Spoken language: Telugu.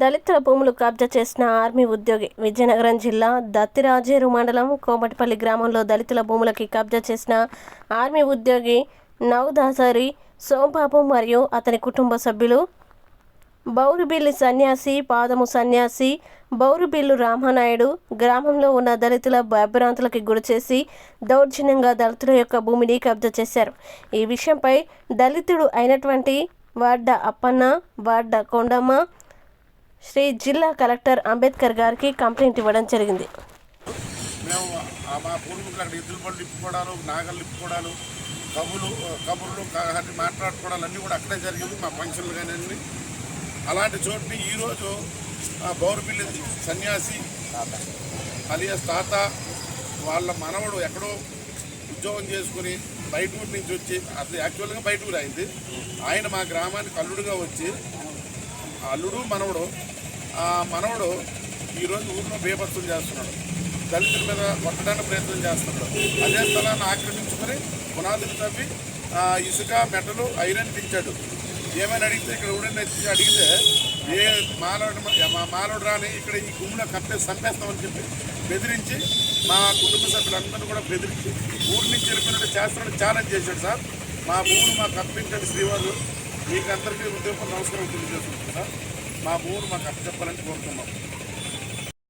దళితుల భూములు కబ్జా చేసిన ఆర్మీ ఉద్యోగి విజయనగరం జిల్లా దత్తిరాజేరు మండలం కోమటిపల్లి గ్రామంలో దళితుల భూములకి కబ్జా చేసిన ఆర్మీ ఉద్యోగి నవదాసరి సోంబాబు మరియు అతని కుటుంబ సభ్యులు బౌరుబిల్లి సన్యాసి పాదము సన్యాసి బౌరుబిల్లు రామానాయుడు గ్రామంలో ఉన్న దళితుల భయభ్రాంతులకి గురిచేసి దౌర్జన్యంగా దళితుల యొక్క భూమిని కబ్జా చేశారు. ఈ విషయంపై దళితుడు అయినటువంటి వాడ్డ అప్పన్న వాడ్డ కొండమ్మ శ్రీ జిల్లా కలెక్టర్ అంబేద్కర్ గారికి కంప్లైంట్ ఇవ్వడం జరిగింది. మేము మా పూర్వీకులు అక్కడ ఎద్దుల బండ్లు ఇప్పుకోవడాలు నాగళ్ళు ఇప్పుకోవడాలు కబులు కబుర్లు అన్ని మాట్లాడుకోవడాలు అన్నీ కూడా అక్కడే జరిగింది మా ఫంక్షన్లు కానీ అన్ని అలాంటి చోటుని ఈరోజు బౌర్బిల్లి సన్యాసి అలియాస్ తాత వాళ్ళ మనవడు ఎక్కడో ఉద్యోగం చేసుకుని బయట ఊరి నుంచి వచ్చి అసలు యాక్చువల్గా బయట ఊరు అయింది ఆయన మా గ్రామానికి అల్లుడుగా వచ్చి అల్లుడు మనవడు మనవడు ఈరోజు ఊరిలో బేభత్సం చేస్తున్నాడు. దళితుల మీద కొట్టడానికి ప్రయత్నం చేస్తున్నాడు. అదే స్థలాన్ని ఆక్రమించుకొని పునాదులు తవ్వి ఆ, ఇసుక మెటలు ఐరన్ తెచ్చాడు ఏమైనా అడిగితే ఇక్కడ ఊడని అడిగితే ఏ మాలోడు మా మాలోడు రాని ఇక్కడ ఈ గుమ్మిలో కప్పేసి చంపేస్తామని చెప్పి బెదిరించి మా కుటుంబ సభ్యులందరూ కూడా బెదిరించి ఊరి నుంచి వెళ్ళిపోయినట్టు చేస్తున్నాడు ఛాలెంజ్ చేశాడు సార్. మా భూములు మాకు అప్పించండి శ్రీవారు. మీకు అందరికీ ఉద్యోగం నమస్కారం తెలియజేస్తున్నాం సార్. మా భూములు మాకు అప్పచెప్పాలని కోరుతున్నాం.